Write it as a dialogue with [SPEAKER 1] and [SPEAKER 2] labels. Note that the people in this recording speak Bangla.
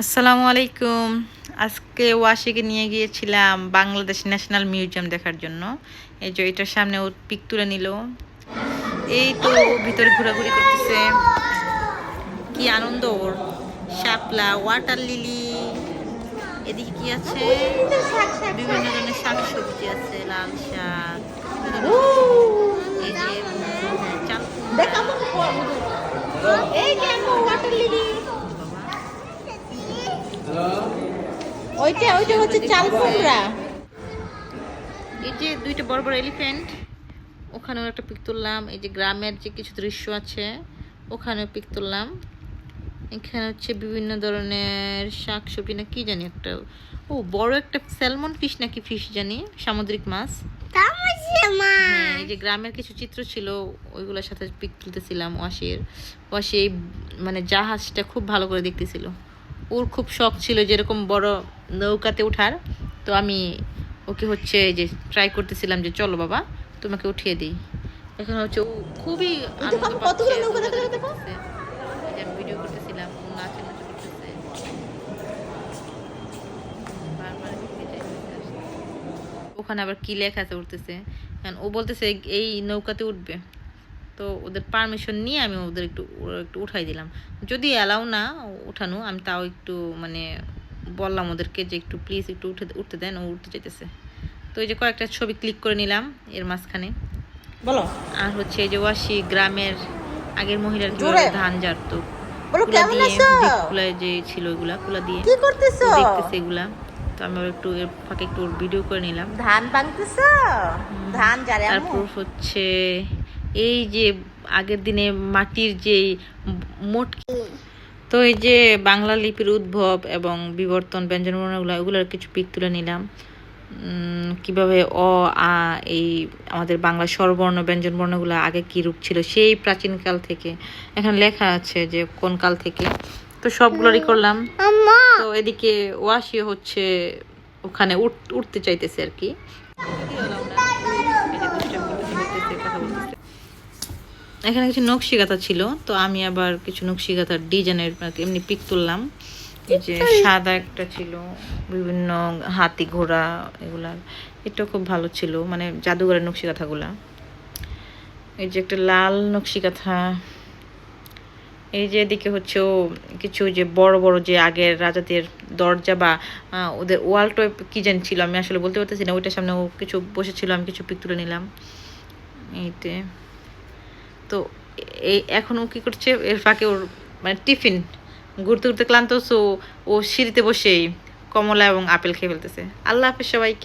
[SPEAKER 1] আসসালামু আলাইকুম। আজকে ওয়াশিকে নিয়ে গিয়েছিলাম বাংলাদেশ ন্যাশনাল মিউজিয়াম দেখার জন্য। এই যে এটার সামনে ও পিক তুলে নিল। এই তো ভিতরে ঘোরাঘুরি করতেছে। কি আনন্দ ওর। শাপলা ওয়াটার লিলি এদিকে কি আছে? বিভিন্ন ধরনের শাক সবজি আছে, লাল শাক এই যে চাল কুমড়া।
[SPEAKER 2] এই কেন ওয়াটার লিলি
[SPEAKER 1] বাবা
[SPEAKER 2] ওইটা ওইটা হচ্ছে চাল কুমড়া।
[SPEAKER 1] এই যে দুইটা বড় বড় এলিফ্যান্ট ওখানেও একটা পিক তুললাম। এই যে গ্রামের যে কিছু দৃশ্য আছে, ওখানেও পিক তুললাম। এখানে হচ্ছে বিভিন্ন ধরনের শাক সবজি না, কি জানি একটা। ও, বড় একটা স্যালমন ফিশ নাকি ফিশ জানি, সামুদ্রিক মাছ। হ্যাঁ এই যে গ্রামের কিছু চিত্র ছিল, ওইগুলোর সাথে পিক তুলতেছিলাম ওয়াশির ওয়াশি মানে জাহাজটা খুব ভালো করে দেখতেছিল। ওর খুব শখ ছিল যেরকম বড় নৌকাতে ওঠার। তো আমি ওকে হচ্ছে যে ট্রাই করতেছিলাম যে চলো বাবা তোমাকে উঠিয়ে দিই। এখন হচ্ছে ও খুবই আনন্দ
[SPEAKER 2] আমি
[SPEAKER 1] পাচ্ছে ভিডিও করতেছিলাম ও করতেছে। ওখানে আবার কি লেখা আছে উঠতেছে? এখন ও বলতেছে এই নৌকাতে উঠবে। তো ওদের পারমিশন নিয়ে আমি ওদের একটু একটু উঠাই দিলাম। যদি অ্যালাউ না উঠানো আমি তাও একটু মানে বললাম ওদেরকে যে একটু প্লিজ একটু উঠে উঠতে দেন ও উঠতে চাইতেছে। তো এই যে কয়েকটা ছবি ক্লিক করে নিলাম এর মাঝখানে।
[SPEAKER 2] বলো।
[SPEAKER 1] আর হচ্ছে এই যে ওয়াশি গ্রামের আগের মহিলার
[SPEAKER 2] জোরে।
[SPEAKER 1] কীভাবে ধান জারতো
[SPEAKER 2] বলো
[SPEAKER 1] কুলা
[SPEAKER 2] কেমন
[SPEAKER 1] দিয়ে
[SPEAKER 2] আছো?
[SPEAKER 1] কুলা যে ছিল ওগুলা কুলা দিয়ে
[SPEAKER 2] কি করতেছো?
[SPEAKER 1] দেখতেছে এগুলা। তো আমি একটু এর ফাঁকে একটু ভিডিও করে নিলাম।
[SPEAKER 2] ধান ভাঙতেছো? ধান আম্মু
[SPEAKER 1] তারপর হচ্ছে এই যে আগের দিনে মাটির যে মোট তো এই যে বাংলা লিপির উদ্ভব এবং বিবর্তন ব্যঞ্জন বর্ণগুলো ওগুলোর কিছু পিক তুলে নিলাম। কীভাবে অ আ এই আমাদের বাংলা স্বরবর্ণ ব্যঞ্জন বর্ণগুলো আগে কি রূপ ছিল সেই প্রাচীনকাল থেকে। এখানে লেখা আছে যে কোন কাল থেকে। তো সবগুলোরই করলাম। তো এদিকে ওয়াশি হচ্ছে ওখানে উঠ- উঠতে চাইতেছে আর কি এই যে দুষ্টামি করতেছে, বলতেছে, কথা বলতেছে। এখানে কিছু নকশি কাঁথা ছিল তো আমি আবার কিছু নকশি কাঁথার ডিজাইনের এমনি পিক তুললাম। এই যে সাদা একটা ছিল বিভিন্ন হাতি ঘোড়া এগুলা। এটা খুব ভালো ছিল মানে জাদুঘরের নকশি কাঁথাগুলা এই যে একটা লাল নকশি কাঁথা এই যে এদিকে হচ্ছে ও কিছু যে বড় বড় যে আগের রাজাদের দরজা বা ওদের ওয়াল টাইপ কি যেন ছিল আমি আসলে বলতে পারতেছি না ওইটার সামনে ও কিছু বসেছিল আমি কিছু পিক তুলে নিলাম। এইতে। তো এই এখন ও কী করছে? এর ফাঁকে ওর মানে টিফিন ঘুরতে ঘুরতে ক্লান্ত, সো ও সিঁড়িতে বসেই কমলা এবং আপেল খেয়ে ফেলতেছে। আল্লাহ হাফেজ সবাইকে।